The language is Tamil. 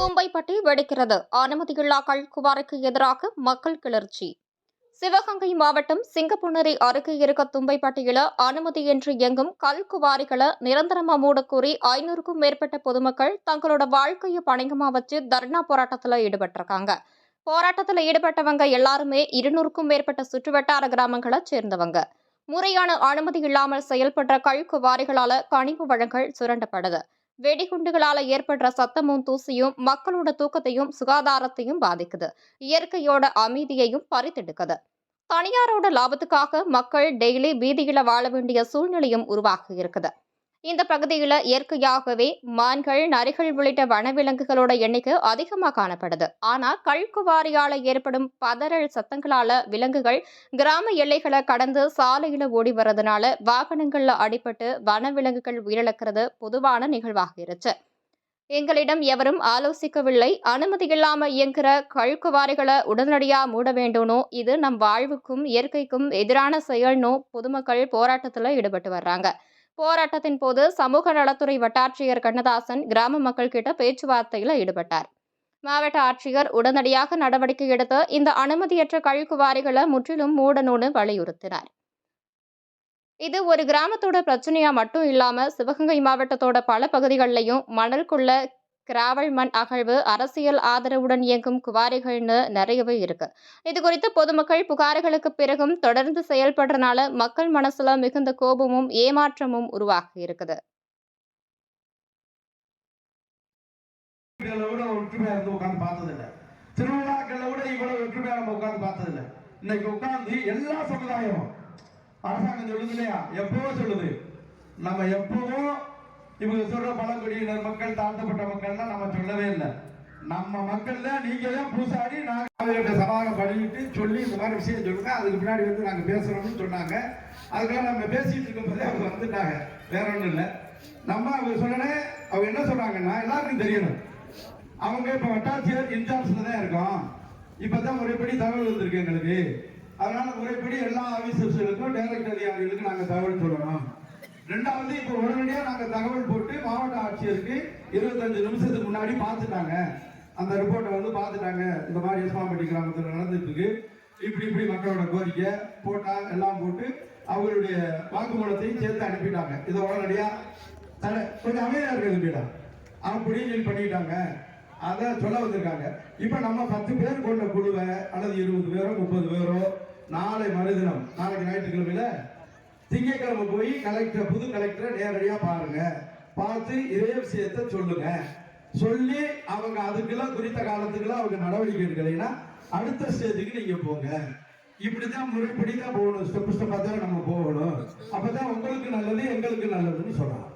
தும்பைப்பட்டி வெடிக்கிறது. அனுமதியில்லா கல்குவாரிக்கு எதிராக மக்கள் கிளர்ச்சி. சிவகங்கை மாவட்டம் சிங்கப்புணரி அருகே இருக்க தும்பைப்பட்டியில அனுமதியின்றி இயங்கும் கல்குவாரிகளை நிரந்தரமா மூடக்கூறி ஐநூறுக்கும் மேற்பட்ட பொதுமக்கள் தங்களோட வாழ்க்கையை பணிகமாக வச்சு தர்ணா போராட்டத்தில் ஈடுபட்டிருக்காங்க. போராட்டத்தில் ஈடுபட்டவங்க எல்லாருமே இருநூறுக்கும் மேற்பட்ட சுற்றுவட்டார கிராமங்களை சேர்ந்தவங்க. முறையான அனுமதி இல்லாமல் செயல்படுற கல்குவாரிகளால கனிவு வழங்கல் சுரண்டப்படுது. வெடிகுண்டுகளால ஏற்படுற சத்தமும் தூசியும் மக்களோட தூக்கத்தையும் சுகாதாரத்தையும் பாதிக்குது. இயற்கையோட அமைதியையும் பறித்தெடுக்குது. தனியாரோட லாபத்துக்காக மக்கள் டெய்லி வீதியில வாழ வேண்டிய சூழ்நிலையும் உருவாகி இருக்குது. இந்த பகுதியில் இயற்கையாகவே மான்கள் நரிகள் உள்ளிட்ட வனவிலங்குகளோட எண்ணிக்கை அதிகமாக காணப்படுது. ஆனால் கல்குவாரியால் ஏற்படும் பதறல் சத்தங்களால விலங்குகள் கிராம எல்லைகளை கடந்து சாலையில ஓடி வர்றதுனால வாகனங்கள்ல அடிபட்டு வனவிலங்குகள் உயிரிழக்கிறது பொதுவான நிகழ்வாகிருச்சு எங்களிடம் எவரும் ஆலோசிக்கவில்லை. அனுமதி இல்லாம இயங்குற கழுக்குவாரிகளை உடனடியா மூட வேண்டும்னோ இது நம் வாழ்வுக்கும் இயற்கைக்கும் எதிரான செயல்னோ பொதுமக்கள் போராட்டத்துல ஈடுபட்டு வர்றாங்க. போராட்டத்தின் போது சமூக நலத்துறை வட்டாட்சியர் கண்ணதாசன் கிராம மக்கள் கிட்ட பேச்சுவார்த்தையில் ஈடுபட்டார். மாவட்ட ஆட்சியர் உடனடியாக நடவடிக்கை எடுத்து இந்த அனுமதியற்ற கழுக்குவாரிகளை முற்றிலும் மூடணும்னு வலியுறுத்தினார். இது ஒரு கிராமத்தோட பிரச்சனையா மட்டும் இல்லாம சிவகங்கை மாவட்டத்தோட பல பகுதிகளிலையும் மணல் கொள்ள கிராவல் மண் அகழ்வு அரசியல் ஆதரவுடன் இயங்கும் குவாரிகள்னு நிறையவே இருக்கு. இது குறித்து பொதுமக்கள் புகார்களுக்கு பிறகும் தொடர்ந்து செயல்படுறதுனால மக்கள் மனசுல மிகுந்த கோபமும் ஏமாற்றமும் உருவாகி இருக்குது. ஒற்றுமையா இருந்து விட இவ்வளவு ஒற்றுமையா நம்ம இன்னைக்கு எல்லா சமுதாயமும் அரசாங்கம் சொல்லுது இல்லையா? எப்பவோ சொல்லுது. நம்ம எப்பவும் இவங்க சொல்ற பழங்குடியினர் மக்கள் தாழ்த்தப்பட்ட மக்கள்லாம் நம்ம சொல்லவே இல்லை. நம்ம மக்கள்ல நீங்க தான் பூசாரி நாங்கள் அவர்கிட்ட பண்ணிட்டு சொல்லி இந்த மாதிரி விஷயம் சொல்லுங்க. அதுக்கு பின்னாடி வந்து நாங்கள் பேசுறோம்னு சொன்னாங்க. அதுக்காக நம்ம பேசிட்டு இருக்கும்போதே அவங்க வந்துட்டாங்க. வேற ஒன்றும் இல்லை. நம்ம அவங்க சொன்னனே அவங்க என்ன சொல்றாங்கன்னா எல்லாருக்கும் தெரியணும். அவங்க இப்போ வட்டாட்சியர் இன்சார்ஜ்ல தான் இருக்கோம். இப்பதான் முறைப்படி தகவல் வந்திருக்கு எங்களுக்கு. அதனால முறைப்படி எல்லா ஆபீசர்ஸுகளுக்கும் டைரக்ட் அதிகாரிகளுக்கு நாங்க தகவல் சொல்லணும் ரெண்டாவது இப்ப உடனடியா நாங்க தகவல் போட்டு மாவட்ட ஆட்சியருக்கு இருபத்தஞ்சு நிமிஷத்துக்கு முன்னாடி பார்த்துட்டாங்க. அந்த ரிப்போர்ட்டை வந்து பார்த்துட்டாங்க. இந்த மாதிரி எஸ்மாம்பட்டி கிராமத்தில் நடந்துட்டுருக்கு. இப்படி இப்படி மக்களோட கோரிக்கை போட்டா எல்லாம் போட்டு அவங்களுடைய வாக்குமூலத்தையும் சேர்த்து அனுப்பிட்டாங்க. இதை உடனடியாக தடை கொஞ்சம் அமைதியாக இருக்கிறது மேடம் அப்படின்னு சொல்லி பண்ணிட்டாங்க. அதை சொல்ல வந்திருக்காங்க. இப்போ நம்ம பத்து பேர் கொண்ட குழுவை அல்லது இருபது பேரோ முப்பது பேரோ நாளை மறுதினம் நாளைக்கு ஞாயிற்றுக்கிழமையில திங்கட்கிழமை போய் கலெக்டர் புது கலெக்டரை நேரடியாக பாருங்கள் பார்த்து இதே விஷயத்த சொல்லுங்க. சொல்லி அவங்க அதுக்கெல்லாம் குறித்த காலத்துக்கெல்லாம் அவங்க நடவடிக்கை எடுக்கலைன்னா அடுத்த ஸ்டேஜுக்கு நீங்க போங்க. இப்படிதான் முறைப்படி தான் போகணும். ஸ்டெப் ஸ்டெப்பாக தான் நம்ம போகணும். அப்பதான் உங்களுக்கு நல்லது எங்களுக்கு நல்லதுன்னு சொல்லலாம்.